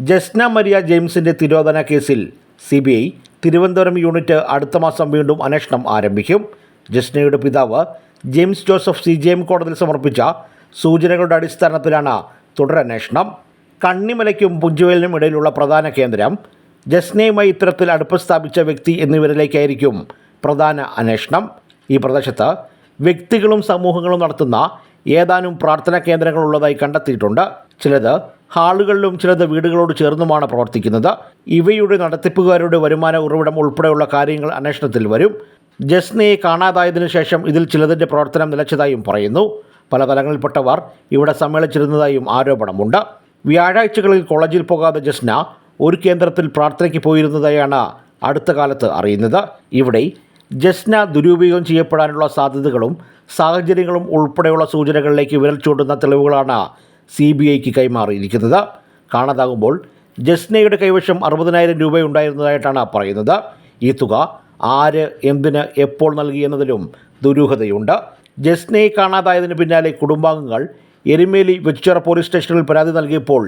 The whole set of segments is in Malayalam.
ജസ്ന മരിയ ജെയിംസിന്റെ തിരോധന കേസിൽ C B I Thiruvananthapuram unit അടുത്ത മാസം വീണ്ടും അന്വേഷണം ആരംഭിക്കും. ജസ്നയുടെ പിതാവ് James Joseph C. J. M. കോടതിയിൽ സമർപ്പിച്ച സൂചനകളുടെ അടിസ്ഥാനത്തിലാണ് തുടരന്വേഷണം. കണ്ണിമലയ്ക്കും പുഞ്ചുവേലിനും ഇടയിലുള്ള പ്രധാന കേന്ദ്രം ജസ്നയുമായി ഇത്തരത്തിൽ അടുപ്പം സ്ഥാപിച്ച വ്യക്തി എന്നിവരിലേക്കായിരിക്കും പ്രധാന അന്വേഷണം. ഈ പ്രദേശത്ത് വ്യക്തികളും സമൂഹങ്ങളും നടത്തുന്ന ഏതാനും പ്രാർത്ഥനാ കേന്ദ്രങ്ങളുള്ളതായി കണ്ടെത്തിയിട്ടുണ്ട്. ചിലത് ഹാളുകളിലും ചിലത് വീടുകളോട് ചേർന്നുമാണ് പ്രവർത്തിക്കുന്നത്. ഇവയുടെ നടത്തിപ്പുകാരുടെ വരുമാന ഉറവിടം ഉൾപ്പെടെയുള്ള കാര്യങ്ങൾ അന്വേഷണത്തിൽ വരും. ജസ്നയെ കാണാതായതിനു ശേഷം ഇതിൽ ചിലതിന്റെ പ്രവർത്തനം നിലച്ചതായും പറയുന്നു. പല തലങ്ങളിൽപ്പെട്ടവർ ഇവിടെ സമ്മേളിച്ചിരുന്നതായും ആരോപണമുണ്ട്. വ്യാഴാഴ്ചകളിൽ കോളേജിൽ പോകാതെ ജസ്ന ഒരു കേന്ദ്രത്തിൽ പ്രാർത്ഥനയ്ക്ക് പോയിരുന്നതായാണ് അടുത്ത കാലത്ത് അറിയുന്നത്. ഇവിടെ ജസ്ന ദുരുപയോഗം ചെയ്യപ്പെടാനുള്ള സാധ്യതകളും സാഹചര്യങ്ങളും ഉൾപ്പെടെയുള്ള സൂചനകളിലേക്ക് വിരൽ ചൂണ്ടുന്ന തെളിവുകളാണ് സി ബി ഐക്ക് കൈമാറിയിരിക്കുന്നത്. കാണാതാകുമ്പോൾ ജസ്നയുടെ കൈവശം അറുപതിനായിരം രൂപയുണ്ടായിരുന്നതായിട്ടാണ് പറയുന്നത്. ഈ തുക ആര് എന്തിന് എപ്പോൾ നൽകി എന്നതിലും ദുരൂഹതയുണ്ട്. ജസ്നയെ കാണാതായതിന് പിന്നാലെ കുടുംബാംഗങ്ങൾ എരുമേലി വെച്ചിറ പോലീസ് സ്റ്റേഷനിൽ പരാതി നൽകിയപ്പോൾ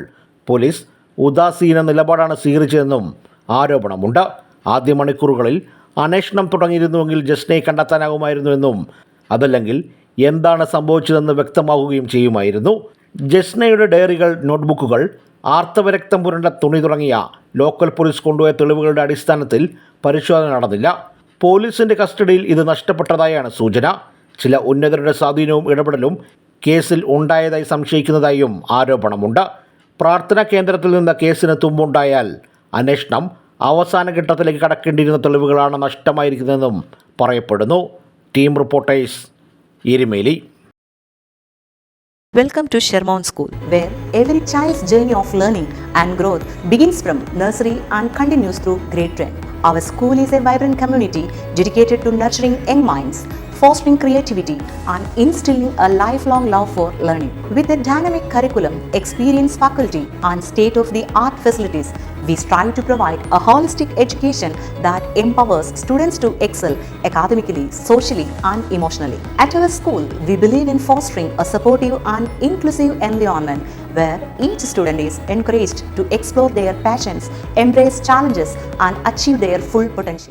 പോലീസ് ഉദാസീന നിലപാടാണ് സ്വീകരിച്ചതെന്നും ആരോപണമുണ്ട്. ആദ്യ മണിക്കൂറുകളിൽ അന്വേഷണം തുടങ്ങിയിരുന്നുവെങ്കിൽ ജസ്നയെ കണ്ടെത്താനാകുമായിരുന്നുവെന്നും അതല്ലെങ്കിൽ എന്താണ് സംഭവിച്ചതെന്ന് വ്യക്തമാവുകയും ചെയ്യുമായിരുന്നു. ജസ്നയുടെ ഡയറികൾ നോട്ട്ബുക്കുകൾ ആർത്തവരക്തം പുരണ്ട തുണി തുടങ്ങിയ ലോക്കൽ പോലീസ് കൊണ്ടുപോയ തെളിവുകളുടെ അടിസ്ഥാനത്തിൽ പരിശോധന നടന്നില്ല. പോലീസിന്റെ കസ്റ്റഡിയിൽ ഇത് നഷ്ടപ്പെട്ടതായാണ് സൂചന. ചില ഉന്നതരുടെ സ്വാധീനവും ഇടപെടലും കേസിൽ ഉണ്ടായതായി സംശയിക്കുന്നതായും ആരോപണമുണ്ട്. പ്രാർത്ഥനാ കേന്ദ്രത്തിൽ നിന്ന് കേസിന് തുമ്പുണ്ടായാൽ അന്വേഷണം അവസാന ഘട്ടത്തിലേക്ക് കടക്കേണ്ടിയിരുന്ന തെളിവുകളാണ് നഷ്ടമായിരിക്കുന്നതെന്നും പറയപ്പെടുന്നു. Team reporters Erumeli. Welcome to Sherman School, where every child's journey of learning and growth begins from nursery and continues through grade 10. Our school is a vibrant community dedicated to nurturing young minds, fostering creativity, and instilling a lifelong love for learning. With a dynamic curriculum, experienced faculty, and state of the art facilities, we strive to provide a holistic education that empowers students to excel academically, socially, and emotionally. At our school, we believe in fostering a supportive and inclusive environment where each student is encouraged to explore their passions, embrace challenges, and achieve their full potential.